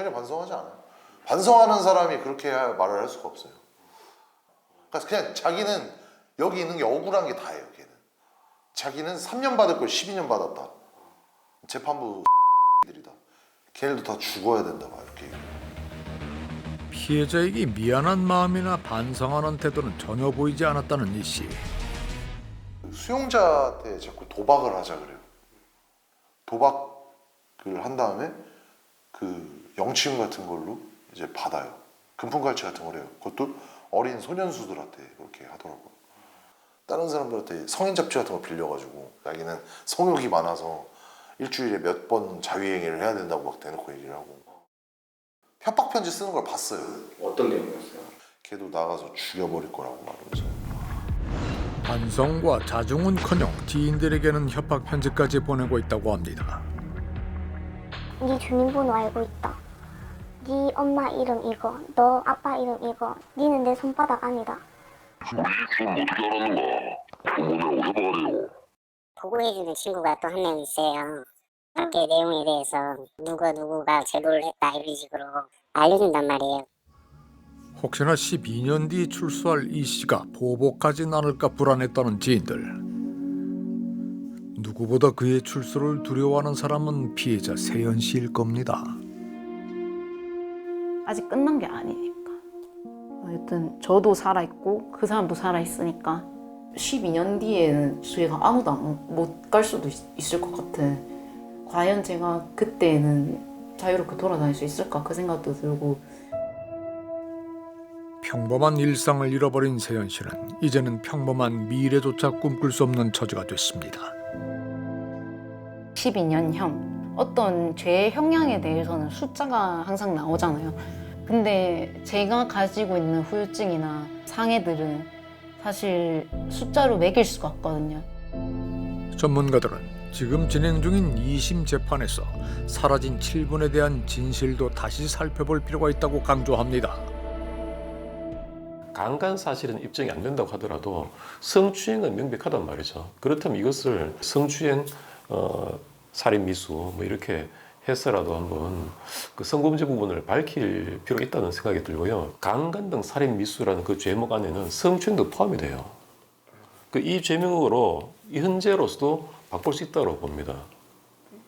전혀 반성하지 않아요. 반성하는 사람이 그렇게 할- 말을 할 수가 없어요. 그러니까 그냥 자기는 여기 있는 게 억울한 게 다예요. 걔는 자기는 3년 받을 걸 12년 받았다. 재판부 들이다. 걔네도 다 죽어야 된다 막 이렇게. 피해자에게 미안한 마음이나 반성하는 태도는 전혀 보이지 않았다는 이 씨. 수용자한테 자꾸 도박을 하자 그래요. 도박을 한 다음에 그 영치금 같은 걸로 이제 받아요. 금품갈취 같은 거래요. 그것도 어린 소년수들한테 그렇게 하더라고요. 다른 사람들한테 성인 잡지 같은 거 빌려가지고 자기는 성욕이 많아서 일주일에 몇 번 자위행위를 해야 된다고 막 대놓고 얘기를 하고 협박 편지 쓰는 걸 봤어요. 어떤 내용이었어요? 걔도 나가서 죽여버릴 거라고 말하면서. 반성과 자중은커녕 지인들에게는 협박 편지까지 보내고 있다고 합니다. 네 주민번호 알고 있다. 네 엄마 이름 이거, 너 아빠 이름 이거. 니는 내 손바닥 아니다. 우리 좀 어떻게 알았는가? 부모님하고 협박하래요. 보고해주는 친구가 또 한 명 있어요. 학교 내용에 대해서 누가 누구가 제보를 했다 이런 식으로 알려준단 말이에요. 혹시나 12년 뒤 출소할 이 씨가 보복하지 않을까 불안했다는 지인들. 누구보다 그의 출소를 두려워하는 사람은 피해자 세연 씨일 겁니다. 아직 끝난 게 아니니까. 여튼 저도 살아있고 그 사람도 살아있으니까 12년 뒤에는 저희가 아무도 못 갈 수도 있- 있을 것 같아. 과연 제가 그때는 자유롭게 돌아다닐 수 있을까 그 생각도 들고 평범한 일상을 잃어버린 세연 씨는 이제는 평범한 미래조차 꿈꿀 수 없는 처지가 됐습니다. 12년형 어떤 죄의 형량에 대해서는 숫자가 항상 나오잖아요. 근데 제가 가지고 있는 후유증이나 상해들은 사실 숫자로 매길 수가 없거든요. 전문가들은 지금 진행 중인 2심 재판에서 사라진 7분에 대한 진실도 다시 살펴볼 필요가 있다고 강조합니다. 강간 사실은 입증이 안 된다고 하더라도 성추행은 명백하단 말이죠. 그렇다면 이것을 성추행, 어, 살인 미수 뭐 이렇게 해서라도 한번 그 성범죄 부분을 밝힐 필요가 있다는 생각이 들고요. 강간 등 살인 미수라는 그 죄목 안에는 성추행도 포함이 돼요. 그 이 죄명으로 현재로서도 바꿀 수 있다고 봅니다.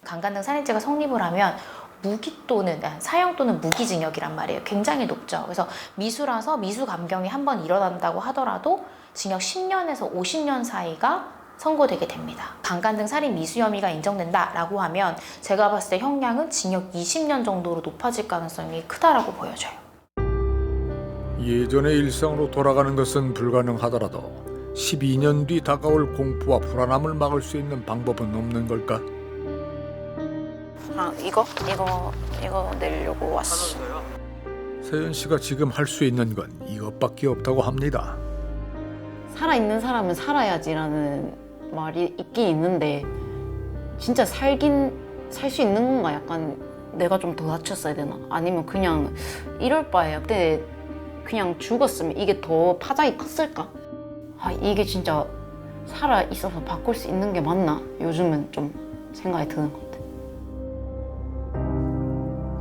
강간 등 살인죄가 성립을 하면 무기 또는 아, 사형 또는 무기징역이란 말이에요. 굉장히 높죠. 그래서 미수라서 미수 감경이 한 번 일어난다고 하더라도 징역 10년에서 50년 사이가 선고되게 됩니다. 강간 등 살인 미수 혐의가 인정된다라고 하면 제가 봤을 때 형량은 징역 20년 정도로 높아질 가능성이 크다라고 보여져요. 예전의 일상으로 돌아가는 것은 불가능하더라도 12년 뒤 다가올 공포와 불안함을 막을 수 있는 방법은 없는 걸까? 아 이거 이거 이거 내려고 왔어. 세연 씨가 지금 할 수 있는 건 이것밖에 없다고 합니다. 살아 있는 사람은 살아야지라는 말이 있긴 있는데 진짜 살긴 살 수 있는 건가 약간 내가 좀 더 다쳤어야 되나 아니면 그냥 이럴 바에 그때 그냥 죽었으면 이게 더 파장이 컸을까 아 이게 진짜 살아 있어서 바꿀 수 있는 게 맞나 요즘은 좀 생각이 드는 것 같아.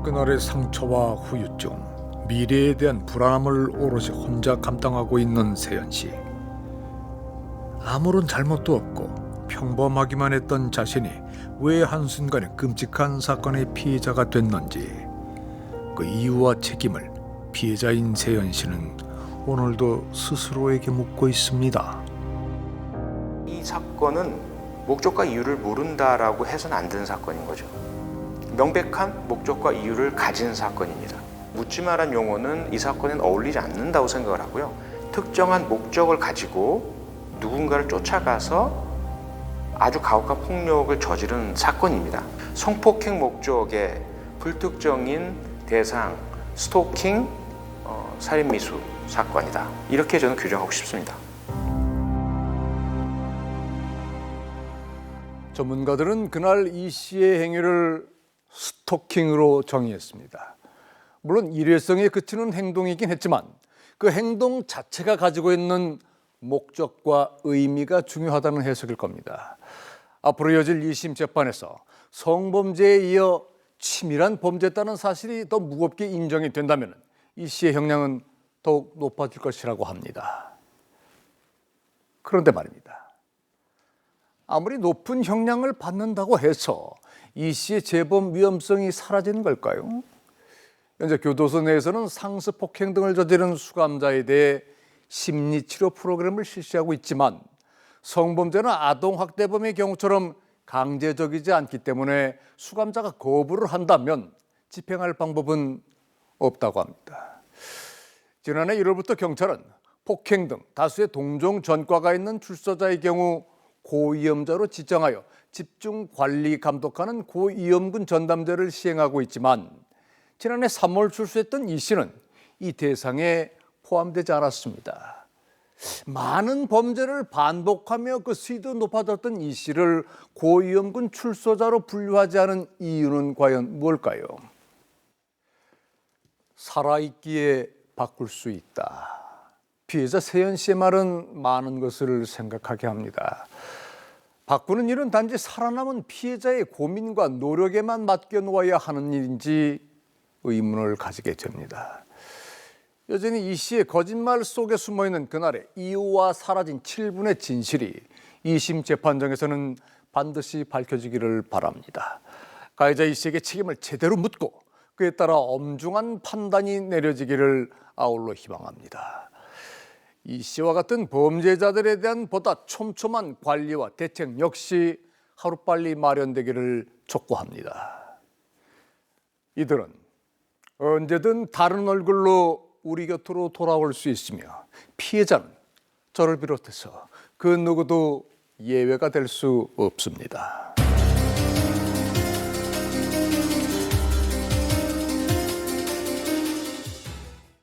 그날의 상처와 후유증, 미래에 대한 불안함을 오롯이 혼자 감당하고 있는 세연 씨. 아무런 잘못도 없고 평범하기만 했던 자신이 왜 한순간에 끔찍한 사건의 피해자가 됐는지 그 이유와 책임을 피해자인 세연 씨는 오늘도 스스로에게 묻고 있습니다. 이 사건은 목적과 이유를 모른다라고 해서는 안 되는 사건인 거죠. 명백한 목적과 이유를 가진 사건입니다. 묻지마란 용어는 이 사건엔 어울리지 않는다고 생각을 하고요. 특정한 목적을 가지고 누군가를 쫓아가서 아주 가혹한 폭력을 저지른 사건입니다. 성폭행 목적의 불특정인 대상 스토킹 어, 살인미수 사건이다. 이렇게 저는 규정하고 싶습니다. 전문가들은 그날 이 씨의 행위를 스토킹으로 정의했습니다. 물론 일회성에 그치는 행동이긴 했지만 그 행동 자체가 가지고 있는 목적과 의미가 중요하다는 해석일 겁니다. 앞으로 이어질 2심 재판에서 성범죄에 이어 치밀한 범죄였다는 사실이 더 무겁게 인정이 된다면 이 씨의 형량은 더욱 높아질 것이라고 합니다. 그런데 말입니다. 아무리 높은 형량을 받는다고 해서 이 씨의 재범 위험성이 사라지는 걸까요? 현재 교도소 내에서는 상습 폭행 등을 저지른 수감자에 대해 심리 치료 프로그램을 실시하고 있지만 성범죄나 아동 학대범의 경우처럼 강제적이지 않기 때문에 수감자가 거부를 한다면 집행할 방법은 없다고 합니다. 지난해 1월부터 경찰은 폭행 등 다수의 동종 전과가 있는 출소자의 경우 고위험자로 지정하여 집중 관리 감독하는 고위험군 전담제를 시행하고 있지만 지난해 3월 출소했던 이 씨는 이 대상에 포함되지 않았습니다. 많은 범죄를 반복하며 그 수위도 높아졌던 이 씨를 고위험군 출소자로 분류하지 않은 이유는 과연 무엇일까요? 살아있기에 바꿀 수 있다. 피해자 세연 씨의 말은 많은 것을 생각하게 합니다. 바꾸는 일은 단지 살아남은 피해자의 고민과 노력에만 맡겨놓아야 하는 일인지 의문을 가지게 됩니다. 여전히 이 씨의 거짓말 속에 숨어 있는 그날의 이유와 사라진 7분의 진실이 2심 재판정에서는 반드시 밝혀지기를 바랍니다. 가해자 이 씨에게 책임을 제대로 묻고 그에 따라 엄중한 판단이 내려지기를 아울러 희망합니다. 이 씨와 같은 범죄자들에 대한 보다 촘촘한 관리와 대책 역시 하루빨리 마련되기를 촉구합니다. 이들은 언제든 다른 얼굴로 우리 곁으로 돌아올 수 있으며 피해자는 저를 비롯해서 그 누구도 예외가 될 수 없습니다.